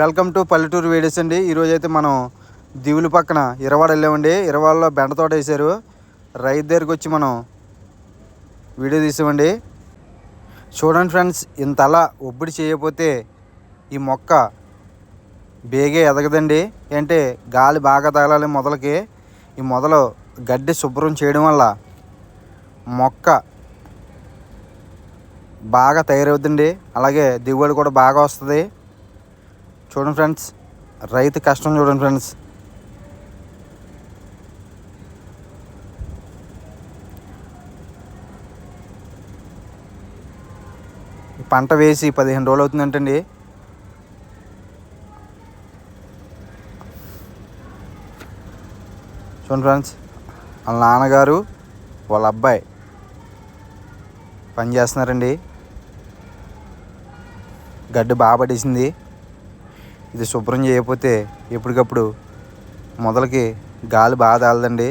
Welcome to పల్లెటూరు videos అండి. ఈరోజు అయితే మనం దివుల పక్కన ఇరవాడ వెళ్ళామండి. ఇరవాడలో బెండ తోట వేసారు రైతు దగ్గరికి వచ్చి మనం వీడియో తీసామండి. చూడండి ఫ్రెండ్స్ ఇంత అలా ఒబ్బిడి చేయకపోతే ఈ మొక్క బేగే ఎదగదండి. అంటే గాలి బాగా తగలాలి మొదలకి. ఈ మొదలు గడ్డి శుభ్రం చేయడం వల్ల మొక్క బాగా తయారవుతుంది అలాగే దిగుబడి కూడా బాగా వస్తుంది. చూడండి ఫ్రెండ్స్ రైతు కష్టం చూడండి ఫ్రెండ్స్. పంట వేసి పదిహేను రోజులు అవుతుందంటండి. చూడండి ఫ్రెండ్స్ వాళ్ళ నాన్నగారు వాళ్ళ అబ్బాయి పని చేస్తున్నారండి. గడ్డి బాగా పడేసింది. ఇది శుభ్రం చేయకపోతే ఎప్పటికప్పుడు మొదలకి గాలి బాగా తాగదండి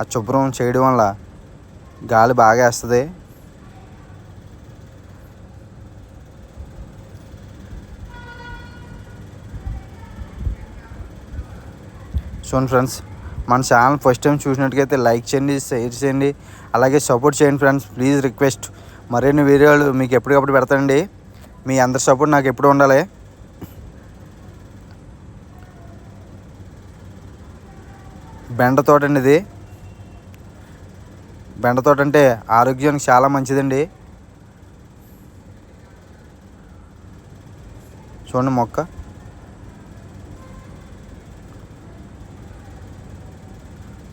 ఆ శుభ్రం చేయడం వల్ల గాలి బాగా వేస్తుంది. చూడండి ఫ్రెండ్స్ మన ఛానల్ ఫస్ట్ టైం చూసినట్టుగైతే లైక్ చేయండి షేర్ చేయండి. అలాగే సపోర్ట్ చేయండి ఫ్రెండ్స్ ప్లీజ్ రిక్వెస్ట్. మరిన్ని వీడియోలు మీకు ఎప్పటికప్పుడు పెడతానండి. మీ అందరి సపోర్ట్ నాకు ఎప్పుడు ఉండాలి. బెండ తోట అండి ఇది బెండ తోట అంటే ఆరోగ్యానికి చాలా మంచిదండి. చూడండి మొక్క.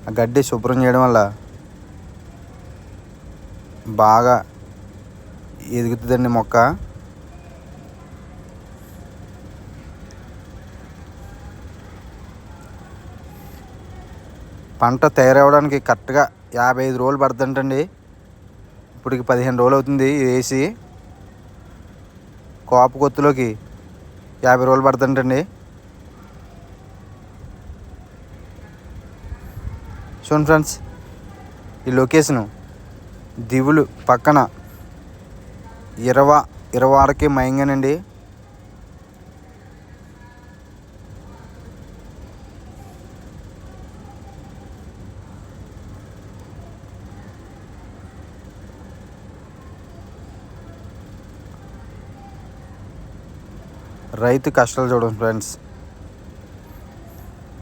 ఆ గడ్డి శుభ్రం చేయడం వల్ల బాగా ఎదుగుతుందండి మొక్క. పంట తయారవడానికి కరెక్ట్గా యాభై ఐదు రోజులు పడుతుంటండి ఇప్పటికి పదిహేను రోజులు అవుతుంది వేసి కోప కొత్తులోకి యాభై రోజులు పడుతుంటండి చూడండి ఫ్రెండ్స్ ఈ లొకేషను దివులు పక్కన ఇరవ ఇరవాడకి మయంగానండి. రైతు కష్టాలు చూడండి ఫ్రెండ్స్.